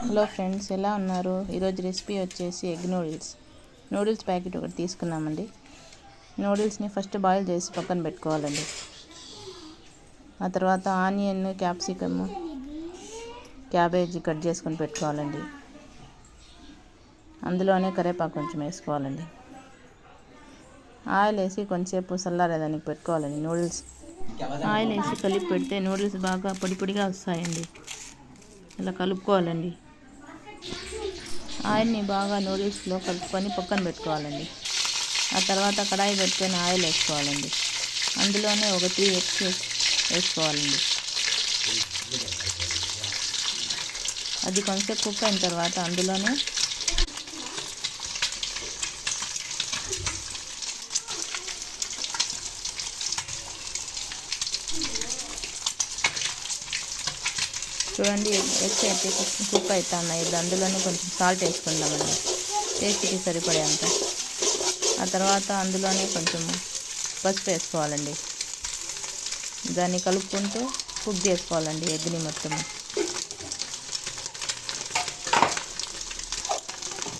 Hello friends ఎలా ఉన్నారు? ఈరోజు రెసిపీ వచ్చేసి ఎగ్ నూడిల్స్. నూడిల్స్ ప్యాకెట్ ఒకటి తీసుకున్నామండి నూడిల్స్ని ఫస్ట్ బాయిల్ చేసి పక్కన పెట్టుకోవాలండి. ఆ తర్వాత ఆనియన్ క్యాప్సికమ్ క్యాబేజీ కట్ చేసుకొని పెట్టుకోవాలండి. అందులోనే కరివేపాకు కొంచెం వేసుకోవాలండి. ఆయిల్ వేసి కొంచెంసేపు చల్లారేదానికి పెట్టుకోవాలండి నూడిల్స్. ఆయిల్ వేసి కలిపి పెడితే నూడిల్స్ బాగా పొడి పొడిగా వస్తాయండి. ఇలా కలుపుకోవాలండి. ఆయిల్ని బాగా నూడిల్స్లో కలుపుకొని పక్కన పెట్టుకోవాలండి. ఆ తర్వాత కడాయి పెట్టుకొని ఆయిల్ వేసుకోవాలండి. అందులోనే ఒక త్రీ ఎగ్స్ వేసుకోవాలండి. అది కొంచెం కుక్ అయిన తర్వాత అందులోనే చూడండి ఎగ్స్ అయితే కుక్ అవుతా ఉన్నాయి అందులోనే కొంచెం సాల్ట్ వేసుకుందామండి. టేస్ట్కి సరిపడేంత. ఆ తర్వాత అందులోనే కొంచెం పసుపు వేసుకోవాలండి. దాన్ని కలుపుకుంటూ కుక్ చేసుకోవాలండి ఎగ్ని మొత్తం.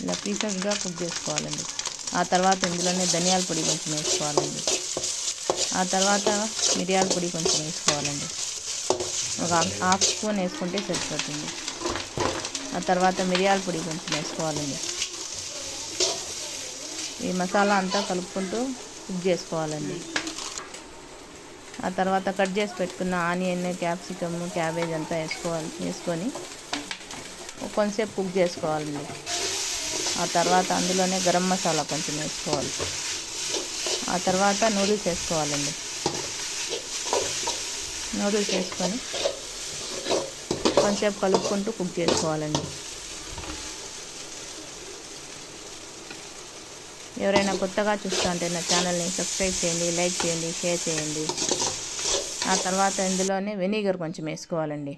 ఇలా పీసెస్గా కుక్ చేసుకోవాలండి. ఆ తర్వాత ఇందులోనే ధనియాల పొడి కొంచెం వేసుకోవాలండి. ఆ తర్వాత మిరియాల పొడి కొంచెం వేసుకోవాలండి. ఒక హాఫ్ స్పూన్ వేసుకుంటే సరిపోతుంది. ఆ తర్వాత మిరియాల పొడి కొంచెం వేసుకోవాలండి. ఈ మసాలా అంతా కలుపుకుంటూ కుక్ చేసుకోవాలండి. ఆ తర్వాత కట్ చేసి పెట్టుకున్న ఆనియన్ క్యాప్సికమ్ క్యాబేజ్ అంతా వేసుకోవాలి వేసుకొని కొంచెంసేపు కుక్ చేసుకోవాలండి. ఆ తర్వాత అందులోనే గరం మసాలా కొంచెం వేసుకోవాలి. ఆ తర్వాత నూడిల్స్ వేసుకోవాలండి. నూడిల్స్ వేసుకొని కొంచెంసేపు కలుపుకుంటూ కుక్ చేసుకోవాలండి. ఎవరైనా కొత్తగా చూస్తూ ఉంటే నా ఛానల్ని సబ్స్క్రైబ్ చేయండి లైక్ చేయండి షేర్ చేయండి. ఆ తర్వాత ఇందులోనే వెనిగర్ కొంచెం వేసుకోవాలండి.